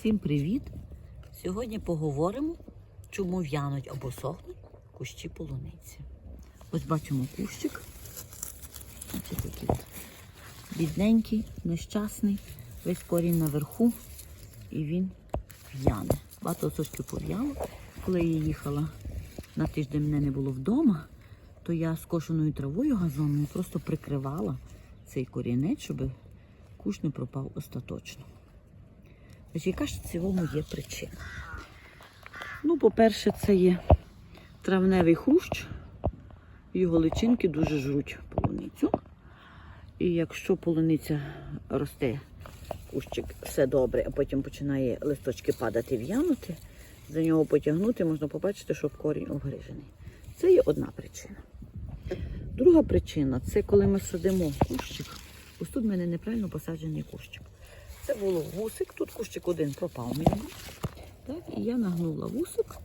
Всім привіт! Сьогодні поговоримо, чому в'януть або сохнуть кущі полуниці. Ось бачимо кущик. Який він бідненький, нещасний, весь корінь наверху, і він в'яне. Багато сочків пов'яло. Коли я їхала на тиждень мене не було вдома, то я скошеною травою газонною просто прикривала цей корінець, щоб кущ не пропав остаточно. Ось яка ж в цілому є причина? Ну, по-перше, це є травневий хрущ, його личинки дуже жруть полуницю. І якщо полуниця росте, кущик все добре, а потім починає листочки падати в'янути, за нього потягнути, можна побачити, що корінь обгрижений. Це є одна причина. Друга причина це коли ми садимо кущик. Ось тут в мене неправильно посаджений кущик. Це було вусик, тут кущик один пропав мені. Так, і я нагнула вусик,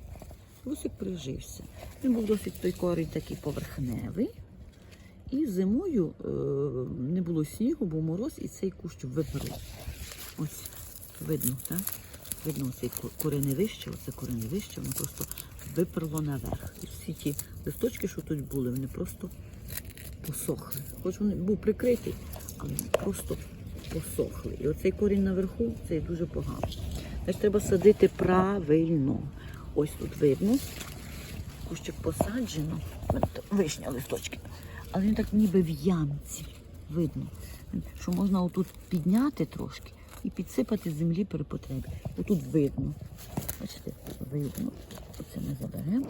вусик прижився. Він був досить той корінь такий поверхневий. І зимою е, не було снігу, був мороз, і цей кущ випарив. Ось, видно, так? Видно цей кореневище, оце кореневище, воно просто виперло наверх. І всі ті листочки, що тут були, вони просто посохли. Хоч він був прикритий, але вони просто посохли. І оцей корінь наверху, цей дуже погано. Значить, треба садити правильно. Ось тут видно. Кущик посаджено. Вишня листочки. Але він так ніби в ямці. Видно. Що можна отут підняти трошки і підсипати землі при потребі. Отут видно. Бачите, видно. Оце ми заберемо.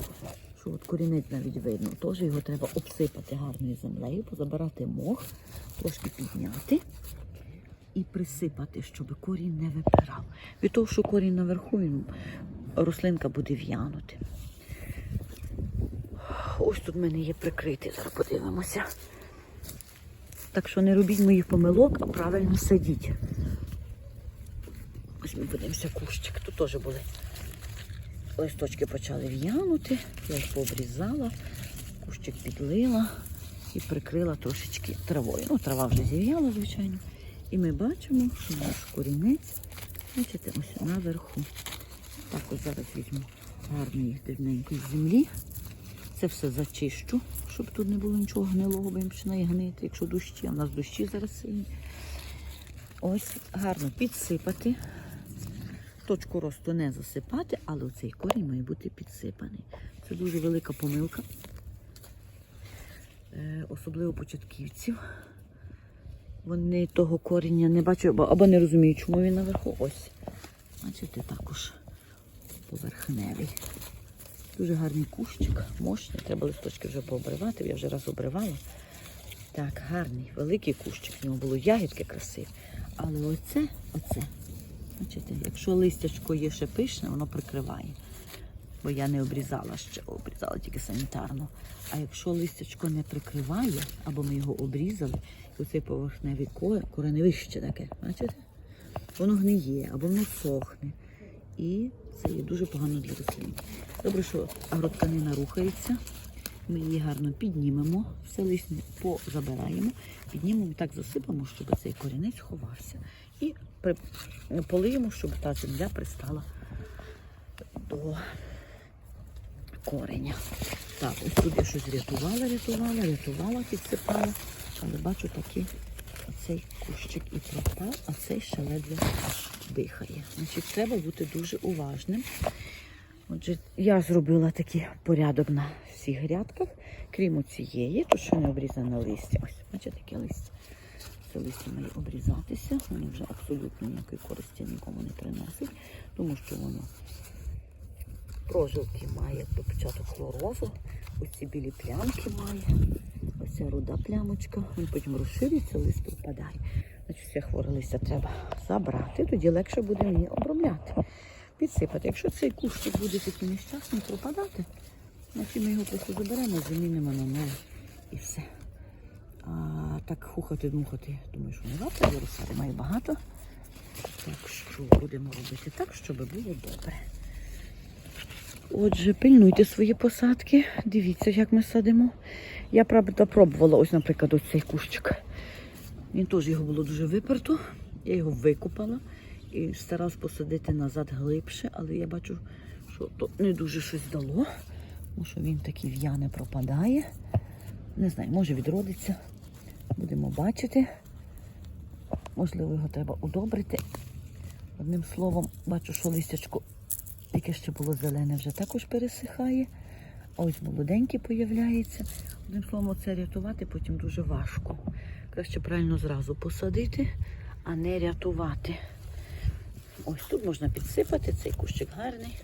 Що от корінець навіть видно. Теж його треба обсипати гарною землею, позабирати мох, трошки підняти і присипати, щоб корінь не випирав. Від того, що корінь наверху, він, рослинка буде в'янути. Ось тут в мене є прикритий, зараз подивимося. Так що не робіть моїх помилок, а правильно садіть. Ось ми подивимося кущик. Тут теж були листочки почали в'янути, я їх пообрізала, кущик підлила і прикрила трошечки травою. Ну, трава вже зів'яла, звичайно. І ми бачимо, що наш корінець, бачите, ось наверху. Так ось зараз візьму гарної дрібненької землі. Це все зачищу, щоб тут не було нічого гнилого, бо він починає гнити, якщо дощі, а в нас дощі зараз сильні. Ось гарно підсипати. Точку росту не засипати, але оцей корінь має бути підсипаний. Це дуже велика помилка, е, особливо початківців. Вони того коріння не бачать або, не розуміють, чому він наверху. Ось. Бачите, також поверхневий. Дуже гарний кущик, мощний. Треба листочки вже пообривати, я вже раз обривала. Так, гарний, великий кущик. В нього було ягідки красиві. Але оце, оце, бачите, якщо листячко є ще пишне, воно прикриває. Бо я не обрізала ще, обрізала тільки санітарно. А якщо листячко не прикриває, або ми його обрізали, і оцей поверхневий ко- кореневище таке, бачите? Воно гниє або воно сохне. І це є дуже погано для рослин. Добре, що агротканина рухається. Ми її гарно піднімемо, все листя позабираємо, піднімемо і так засипемо, щоб цей корінець ховався. І полиємо, щоб та земля пристала до кореня. Так, ось тут я щось рятувала, рятувала, рятувала, підсипала. Але бачу такий оцей кущик і пропав, а цей ще ледве дихає. Значить, треба бути дуже уважним. Отже, я зробила такий порядок на всіх грядках, крім цієї, то що не обрізане листя. Ось, бачите, таке листя. Це листя має обрізатися, воно вже абсолютно ніякої користі нікому не приносить, тому що воно прожилки має до початок хлорозу, ось ці білі плямки має, ось ця руда плямочка, він потім розширюється, лист випадає. Значить, все хворе листя треба забрати, тоді легше буде мені обробляти, підсипати. Якщо цей кущик буде такий нещасний пропадати, значить ми його просто заберемо, замінимо на новий і все. А так хухати-дмухати, думаю, що не варто, розсади має багато. Так що будемо робити так, щоб було добре. Отже, пильнуйте свої посадки. Дивіться, як ми садимо. Я правда пробувала, ось, наприклад, ось цей кущик. Він теж його було дуже виперто. Я його викопала і старався посадити назад глибше, але я бачу, що то не дуже щось дало. Тому що він такий в'яне пропадає. Не знаю, може відродиться. Будемо бачити. Можливо, його треба удобрити. Одним словом, бачу, що листячко, яке ще було зелене, вже також пересихає. Ось молоденький появляється. Одним словом, це рятувати потім дуже важко. Краще правильно зразу посадити, а не рятувати. Ось тут можна підсипати, цей кущик гарний.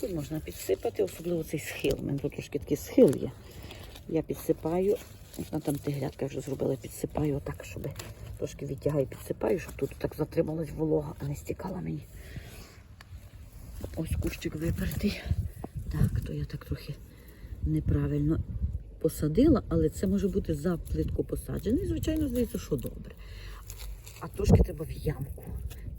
Тут можна підсипати, особливо цей схил. У мене тут трошки такий схил є. Я підсипаю, ось на там ті грядки вже зробила, підсипаю отак, щоб трошки відтягаю, підсипаю, щоб тут так затрималась волога, а не стікала мені. Ось кущик випертий. Так, то я так трохи неправильно посадила, але це може бути за плитку посаджений. Звичайно, здається, що добре. А трошки треба в ямку.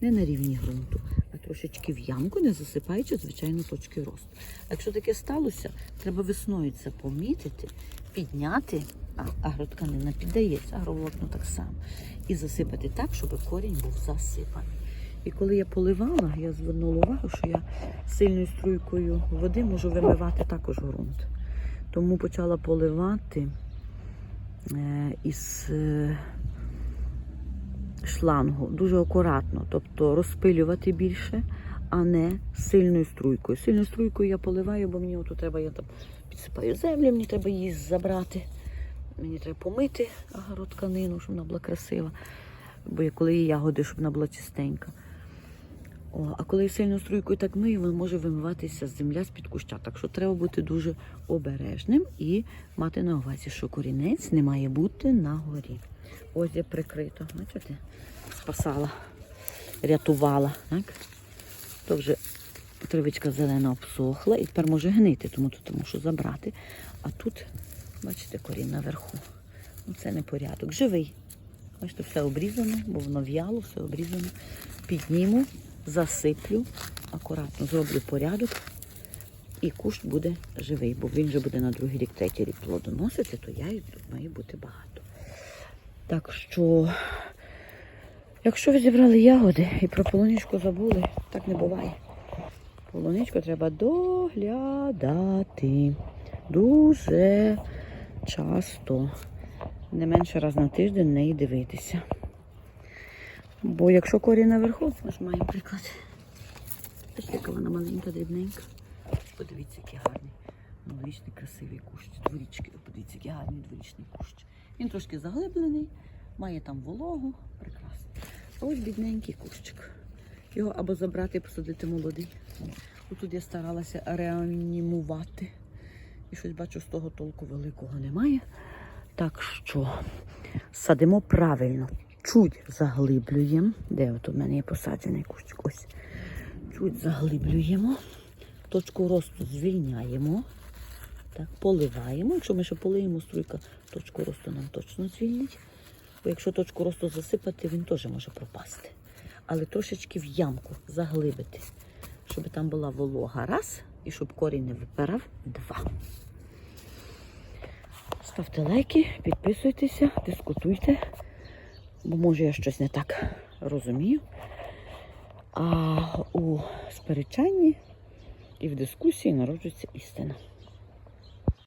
Не на рівні ґрунту, а трошечки в ямку, не засипаючи, звичайно, точки росту. Якщо таке сталося, треба весною це помітити, підняти, а агротканина піддається, агроволокно так само. І засипати так, щоб корінь був засипаний. І коли я поливала, я звернула увагу, що я сильною струйкою води можу вимивати також ґрунт. Тому почала поливати е, із е, шлангу дуже акуратно, тобто розпилювати більше, а не сильною струйкою. Сильною струйкою я поливаю, бо мені отут треба, я там підсипаю землю, мені треба її забрати. Мені треба помити агро тканину, щоб вона була красива. Бо я коли є ягоди, щоб вона була чистенька. О, а коли сильно струйкою так мию, вона може вимиватися з земля з-під куща. Так що треба бути дуже обережним і мати на увазі, що корінець не має бути на горі. Ось я прикрито. Бачите? Спасала, рятувала. Так? То вже травичка зелена обсохла і тепер може гнити, тому тут мушу забрати. А тут, бачите, корінь наверху. Ну, Це не порядок. Живий. Бачите, все обрізано, бо воно в'яло, все обрізано. Підніму, засиплю, акуратно зроблю порядок. І кущ буде живий, бо він вже буде на другий рік, третій рік плодоносити, то яєць тут має бути багато. Так що, якщо ви зібрали ягоди і про полуничку забули, так не буває. Полуничку треба доглядати дуже часто. Не менше раз на тиждень неї дивитися. Бо якщо корінь наверху, ми ж маємо приклад. Ось яка вона маленька, дрібненька. Подивіться, який гарний новорічний красивий кущ. Дворічки, подивіться, який гарний дворічний кущ. Він трошки заглиблений, має там вологу. Прекрасно. А ось бідненький кущик. Його або забрати і посадити молодий. Отут я старалася реанімувати. І щось бачу, з того толку великого немає. Так що садимо правильно. Чуть заглиблюємо. Де от у мене є посаджений кущик? Ось. Чуть заглиблюємо. Точку росту звільняємо. Так, поливаємо. Якщо ми ще полиємо струйка, точку росту нам точно звільнить. Бо якщо точку росту засипати, він теж може пропасти. Але трошечки в ямку заглибити, щоб там була волога раз, і щоб корінь не випирав два. Ставте лайки, підписуйтеся, дискутуйте, бо може я щось не так розумію. А у сперечанні і в дискусії народжується істина.